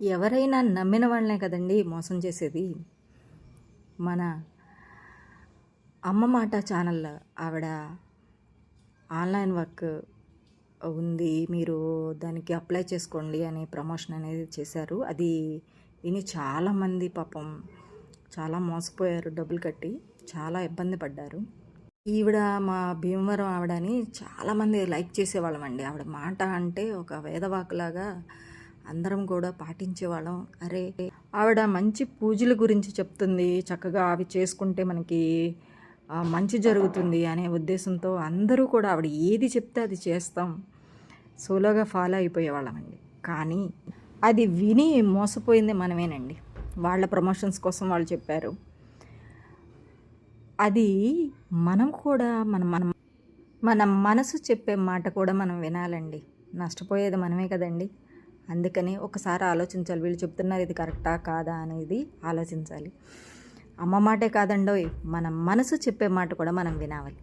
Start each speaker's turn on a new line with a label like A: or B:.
A: ఎవరైనా నమ్మిన వాళ్ళనే కదండి మోసం చేసేది. మన అమ్మ మాట ఛానల్ ఆవిడ ఆన్లైన్ వర్క్ ఉంది మీరు దానికి అప్లై చేసుకోండి అనే ప్రమోషన్ అనేది చేశారు. అది విని చాలామంది పాపం చాలా మోసపోయారు డబ్బులు కట్టి చాలా ఇబ్బంది పడ్డారు. ఈవిడ మా భీమవరం ఆవిడని చాలామంది లైక్ చేసేవాళ్ళమండి. ఆవిడ మాట అంటే ఒక వేదవాకులాగా అందరం కూడా పాటించేవాళ్ళం. అరే ఆవిడ మంచి పూజల గురించి చెప్తుంది. చక్కగా అవి చేసుకుంటే మనకి మంచి జరుగుతుంది అనే ఉద్దేశంతో అందరూ కూడా ఆవిడ ఏది చెప్తే అది చేస్తాం. సోలోగా ఫాలో అయిపోయేవాళ్ళమండి కానీ అది విని మోసపోయింది మనమేనండి. వాళ్ళ ప్రమోషన్స్ కోసం వాళ్ళు చెప్పారు. అది మనం కూడా మన మనం మన మనసు చెప్పే మాట కూడా మనం వినాలండి. నష్టపోయేది మనమే కదండి. అందుకని ఒకసారి ఆలోచించాలి. వీళ్ళు చెప్తున్నారు ఇది కరెక్టా కాదా అనేది ఆలోచించాలి. అమ్మ మాటే కాదండోయ్ మన మనసు చెప్పే మాట కూడా మనం వినాలి.